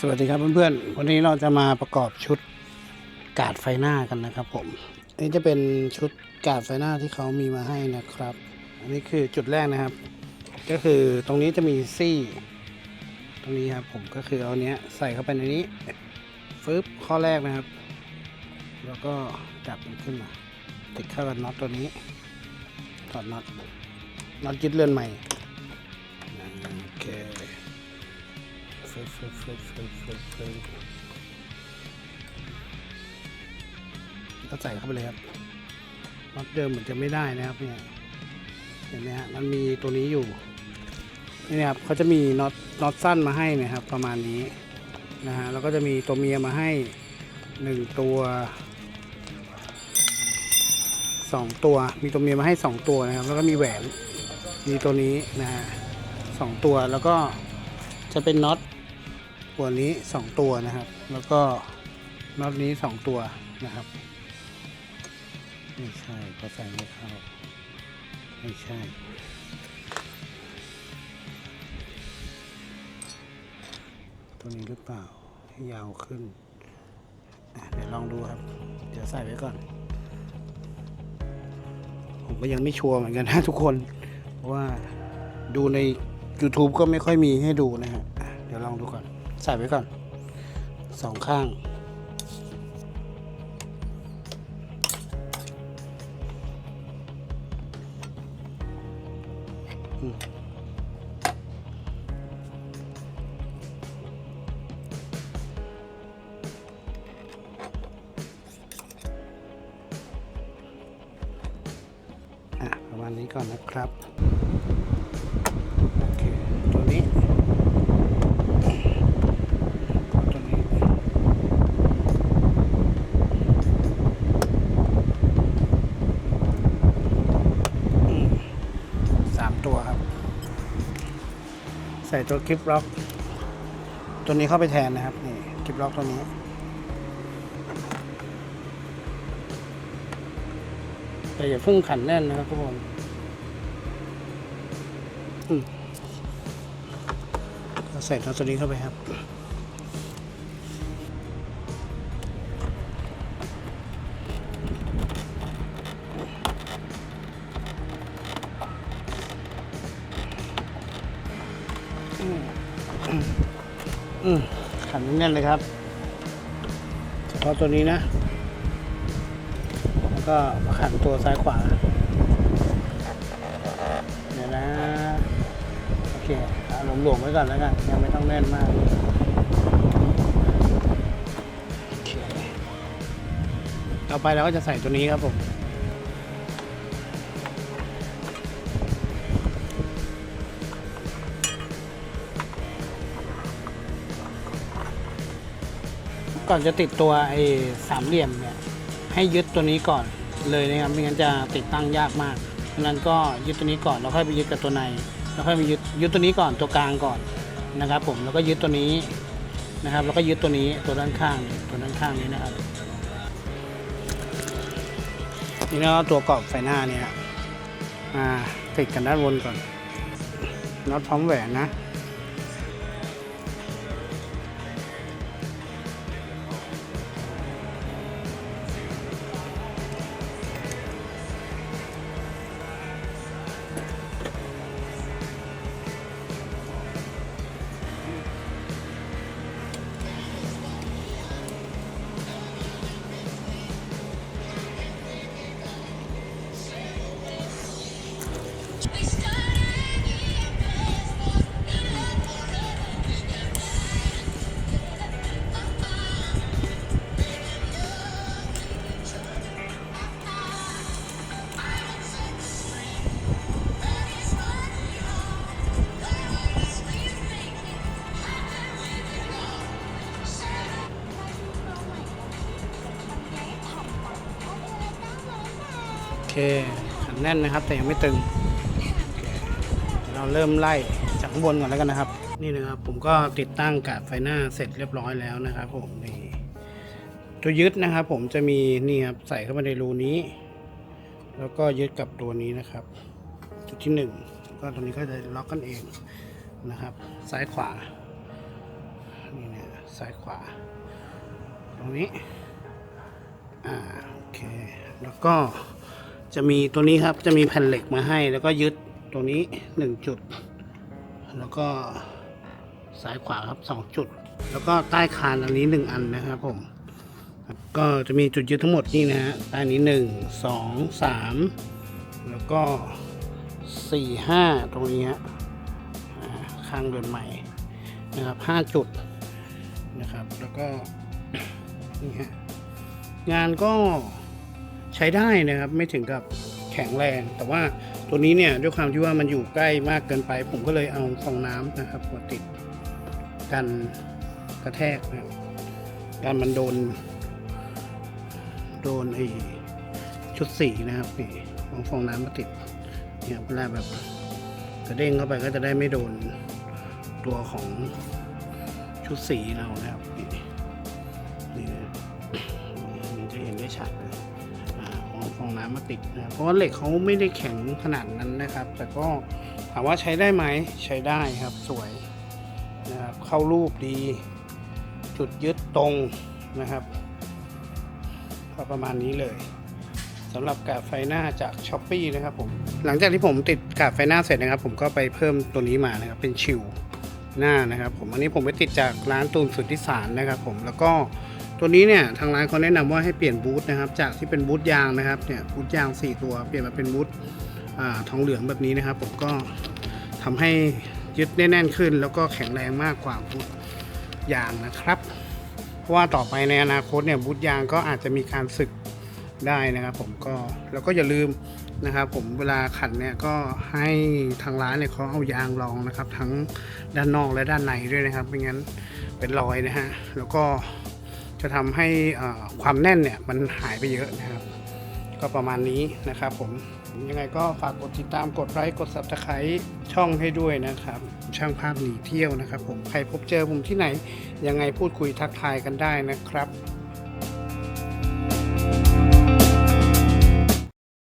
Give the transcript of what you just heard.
สวัสดีครับเพื่อนๆ วันนี้เราจะมาประกอบชุดกาดไฟหน้ากันนะครับผมอันนี้จะเป็นชุดกาดไฟหน้าที่เขามีมาให้นะครับ อันนี้คือจุดแรกนะครับ ก็คือตรงนี้จะมีซี่ ตรงนี้ครับผมก็คือเอาเนี้ยใส่เข้าไปในนี้ฟึบข้อแรกนะครับ แล้วก็จับมันขึ้นมา ติดเข้ากับน็อตตัวนี้ถอดน็อตน็อตยึดเลื่อนใหม่ ฟึบฟึบฟึบฟึบฟึบฟึบก็ใส่เข้าไปเลยครับน็อตเดิมเหมือนจะไม่ได้นะครับเนี่ยเห็นไหมฮะมันมีตัวนี้อยู่นี่นะครับเขาจะมีน็อตน็อตสั้นมาให้นะครับ ประมาณนี้นะฮะแล้วก็จะมีตัวเมียมาให้หนึ่งตัวสองตัวมีตัวเมียมาให้สองตัวนะครับ แล้วก็มีแหวนมีตัวนี้นะฮะสองตัวแล้วก็จะเป็นน็อต ตัวนี้สองตัวนะครับ แล้วก็น็อตนี้สองตัวนะครับไม่ใช่ก็ใส่ไม่เข้าไม่ใช่ตัวนี้หรือเปล่าให้ยาวขึ้นเดี๋ยวลองดูครับ เดี๋ยวใส่ไว้ก่อน ผมก็ยังไม่ชัวร์เหมือนกันนะทุกคนว่าดูใน YouTube ก็ไม่ค่อยมีให้ดูนะฮะอะเดี๋ยวลองดูก่อน ใส่ไว้ก่อนสองข้างอืมอะประมาณนี้ก่อนนะครับ โอเค ตัวนี้ ตัวนี้อืมสามตัวครับ ใส่ตัวคลิปล็อก ตัวนี้เข้าไปแทนนะครับนี่คลิปล็อกตัวนี้ แต่อย่าเพิ่งขันแน่นนะครับทุกคนใส่ตัวนี้เข้าไปครับ อืมขันแน่นเลยครับ เฉพาะตัวนี้นะ แล้วก็ขันตัวซ้ายขวา เดี๋ยวนะ โอเคเอาหลวมๆไว้ก่อนแล้วกัน ยังไม่ต้องแน่นมากโอเคต่อไปเราก็จะใส่ตัวนี้ครับผม ก่อนจะติดตัวไอ้สามเหลี่ยมเนี่ยให้ยึดตัวนี้ก่อนเลยนะครับไม่งั้นจะติดตั้งยากมากดังนั้นก็ยึดตัวนี้ก่อนแล้วค่อยไปยึดกับตัวในแล้วค่อยไปยึดยึดตัวนี้ก่อนตัวกลางก่อนนะครับ ผมแล้วก็ยึดตัวนี้นะครับ แล้วก็ยึดตัวนี้ตัวด้านข้างตัวด้านข้างนี้นะครับนี่แล้ตัวกรอบไฟหน้าเนี่ยมาติดกันด้านบนก่อนน็อตพร้อมแหวนนะ คขันแน่นนะครับแต่ยังไม่ตึงเคเราเริ่มไล่จากข้างบนก่อนแล้วกันนะครับ นี่นะครับผมก็ติดตั้งกาดไฟหน้าเสร็จเรียบร้อยแล้วนะครับผมนี่ตัวยึดนะครับ ผมจะมีนี่ครับใส่เข้ามาในรูนี้ แล้วก็ยึดกับตัวนี้นะครับ จุดที่หนึ่งก็ตรงนี้ก็จะล็อกกันเองนะครับ ซ้ายขวานี่นะซ้ายขวา ตรงนี้อ่าโอเคแล้วก็ จะมีตัวนี้ครับจะมีแผ่นเหล็กมาให้ แล้วก็ยึดตัวนี้หนึ่งจุด แล้วก็ซ้ายขวาครับสองจุด แล้วก็ใต้คานอันนี้หนึ่งอันนะครับผม ก็จะมีจุดยึดทั้งหมดนี่นะฮะใต้นี้หนึ่งสองสามแล้วก็สี่ห้าตรงนี้ฮะข้างเดินใหม่นะครับห้าจุดนะครับ แล้วก็นี่ฮะงานก็ ใช้ได้นะครับไม่ถึงกับแข็งแรง แต่ว่าตัวนี้เนี่ยด้วยความที่ว่ามันอยู่ใกล้มากเกินไป ผมก็เลยเอาฟองน้ำนะครับมาติดกันกระแทกนะครับการมันโดน โดนไอชุดสีนะครับนี่ของฟองน้ำมาติดเนี่ยเวลาแบบกระเด้งเข้าไปก็จะได้ไม่โดนตัวของชุดสีเรานะครับนี่นี่นะมันจะเห็นได้ชัดเลย ของน้ำมาติดนะเพราะว่าเหล็กเขาไม่ได้แข็งขนาดนั้นนะครับ แต่ก็ถามว่าใช้ได้ไหมใช้ได้ครับสวยนะครับเข้ารูปดี จุดยึดตรงนะครับก็ประมาณนี้เลยสำหรับกาดไฟหน้าจากช้อปปีนะครับผมหลังจากที่ผมติดกาดไฟหน้าเสร็จนะครับ ผมก็ไปเพิ่มตัวนี้มานะครับเป็นชิวหน้านะครับ ผมอันนี้ผมไปติดจากร้านตูนสุทธิสารนะครับ ผมแล้วก็ ตัวนี้เนี่ยทางร้านเขาแนะนำว่าให้เปลี่ยนบูทนะครับ จากที่เป็นบูทยางนะครับเนี่ยบูทยาง 4 ตัวเปลี่ยนมาเป็นบูททองเหลืองแบบนี้นะครับ ผมก็ทำให้ยึดแน่นขึ้น แล้วก็แข็งแรงมากกว่าบูทยางนะครับเพราะว่าต่อไปในอนาคตเนี่ยบูทยางก็อาจจะมีการสึกได้นะครับ ผมก็แล้วก็อย่าลืมนะครับผมเวลาขันเนี่ยก็ให้ทางร้านเนี่ยเขาเอายางรองนะครับ ทั้งด้านนอกและด้านในด้วยนะครับไม่งั้นเป็นรอยนะฮะแล้วก็ จะทำให้ความแน่นเนี่ยมันหายไปเยอะนะครับ ก็ประมาณนี้นะครับผมยังไงก็ฝากกดติดตามกดไลค์กด subscribe ช่องให้ด้วยนะครับ ช่างภาพหนีเที่ยวนะครับ ผมใครพบเจอผมที่ไหน ยังไงพูดคุยทักทายกันได้นะครับ